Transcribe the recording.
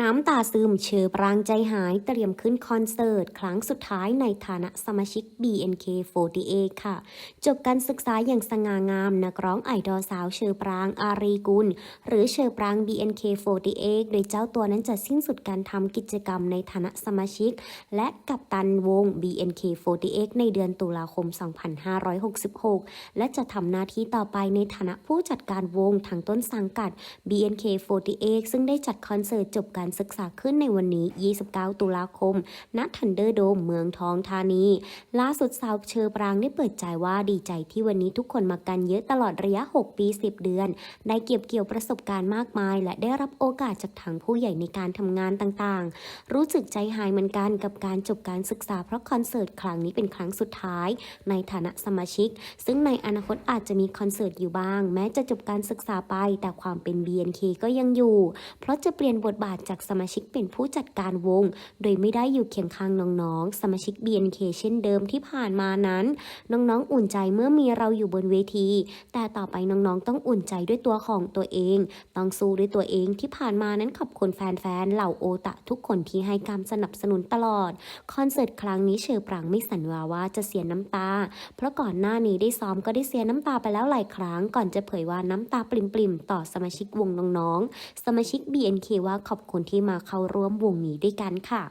น้ำตาซึมเชอปรางใจหายเตรียมขึ้นคอนเสิร์ต ครั้งสุดท้ายในฐานะสมาชิก BNK48 ค่ะ จบการศึกษาอย่างสง่างาม นักร้องไอดอลสาวเชอปรางอารีกุล หรือเชอปราง BNK48 โดยเจ้าตัวนั้นจะสิ้นสุดการทำกิจกรรมในฐานะสมาชิก และกัปตันวง BNK48 ในเดือนตุลาคม 2566 และจะทำหน้าที่ต่อไปในฐานะผู้จัดการวงทางต้นสังกัด BNK48 ซึ่งได้จัดคอนเสิร์ตจบการศึกษาขึ้นในวันนี้ 29 ตุลาคม ณ ทันเดอร์โดม เมืองทองธานี ล่าสุดสาวเชอปรางได้เปิดใจว่าดีใจที่วันนี้ทุกคนมากันเยอะตลอดระยะ 6 ปี 10 เดือน ได้เก็บเกี่ยวประสบการณ์มากมาย และได้รับโอกาสจากทางผู้ใหญ่ในการทำงานต่างๆ รู้สึกใจหายเหมือนกันกับการจบการศึกษาเพราะคอนเสิร์ตครั้งนี้เป็นครั้งสุดท้าย ในฐานะสมาชิก ซึ่งในอนาคตอาจจะมีคอนเสิร์ตอยู่บ้าง แม้จะจบการศึกษาไป แต่ความเป็น BNK ก็ยังอยู่ เพราะจะเปลี่ยนบทบาทจากสมาชิกเป็นผู้จัดการวง โดยไม่ได้อยู่เคียงข้างน้องๆ สมาชิก BNK เช่นเดิมที่ผ่านมานั้น น้องๆ อุ่นใจเมื่อมีเราอยู่บนเวที แต่ต่อไปน้องๆ ต้องอุ่นใจด้วยตัวของตัวเอง ต้องสู้ด้วยตัวเองที่ผ่านมานั้นขอบคุณแฟนๆ เหล่าโอตะทุกคนที่ให้การสนับสนุนตลอด คอนเสิร์ตครั้งนี้เชอปรางไม่สัญญาว่าจะเสียน้ำตา เพราะก่อนหน้านี้ได้ซ้อมก็ได้เสียน้ำตาไปแล้วหลายครั้ง ก่อนจะเผยว่าน้ำตาปริมๆ ต่อสมาชิกวงน้องๆ สมาชิก BNK ว่าขอบคุณที่มาเข้าร่วมวงนี้ด้วยกันค่ะ